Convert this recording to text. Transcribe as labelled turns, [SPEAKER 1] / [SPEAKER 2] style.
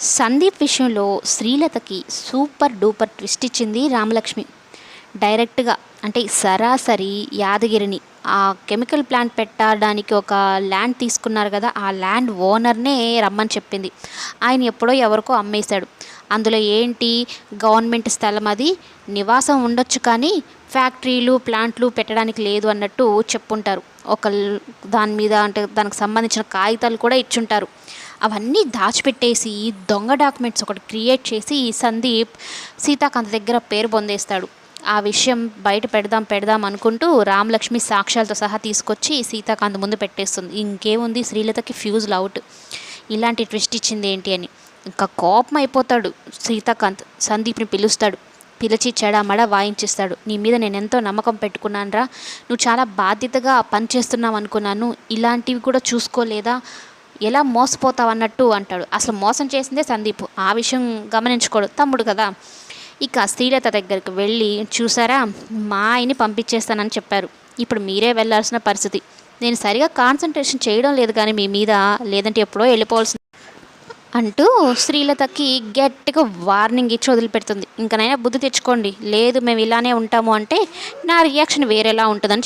[SPEAKER 1] సందీప్ విషయంలో శ్రీలతకి super duper twist ఇచ్చింది రామలక్ష్మి. డైరెక్ట్గా అంటే సరాసరి యాదగిరిని ఆ కెమికల్ ప్లాంట్ పెట్టడానికి ఒక ల్యాండ్ తీసుకున్నారు కదా ఆ ల్యాండ్ ఓనర్నే రమ్మని చెప్పింది. ఆయన ఎప్పుడో ఎవరికో అమ్మేశాడు. అందులో ఏంటి? గవర్నమెంట్ స్థలం అది. నివాసం ఉండొచ్చు కానీ ఫ్యాక్టరీలు ప్లాంట్లు పెట్టడానికి లేదు అన్నట్టు చెప్పుంటారు. ఒక దాని మీద అంటే దానికి సంబంధించిన కాగితాలు కూడా ఇచ్చుంటారు. అవన్నీ దాచిపెట్టేసి దొంగ డాక్యుమెంట్స్ ఒకటి క్రియేట్ చేసి ఈ సందీప్ సీతాకాంత్ దగ్గర పేరు పొందేస్తాడు. ఆ విషయం బయట పెడదాం పెడదాం అనుకుంటూ రామలక్ష్మి సాక్ష్యాలతో సహా తీసుకొచ్చి సీతాకాంత్ ముందు పెట్టేస్తుంది. ఇంకేముంది? శ్రీలతకి ఫ్యూజ్ అవుట్. ఇలాంటి ట్విస్ట్ ఇచ్చింది ఏంటి అని. ఇంకా కోపం అయిపోతాడు సీతాకాంత్. సందీప్ని పిలుస్తాడు. పిలిచి చెడామడ వాయించిస్తాడు. నీ మీద నేను ఎంతో నమ్మకం పెట్టుకున్నానురా. నువ్వు చాలా బాధ్యతగా పనిచేస్తున్నావు అనుకున్నాను. ఇలాంటివి కూడా చూసుకోలేదా? ఎలా మోసపోతావు అన్నట్టు అంటాడు. అసలు మోసం చేసిందే సందీప్. ఆ విషయం గమనించుకోడు తమ్ముడు కదా. ఇక శ్రీలత దగ్గరికి వెళ్ళి చూసారా? మా ఆయన్ని పంపించేస్తానని చెప్పారు. ఇప్పుడు మీరే వెళ్ళాల్సిన పరిస్థితి. నేను సరిగా కాన్సన్ట్రేషన్ చేయడం లేదు కానీ మీ మీద లేదంటే ఎప్పుడో వెళ్ళిపోవాల్సిన అంటూ శ్రీలతకి గట్టిగా వార్నింగ్ ఇచ్చి వదిలిపెడుతుంది. ఇంకనైనా బుద్ధి తెచ్చుకోండి. లేదు మేము ఇలానే ఉంటాము అంటే నా రియాక్షన్ వేరేలా ఉంటుందని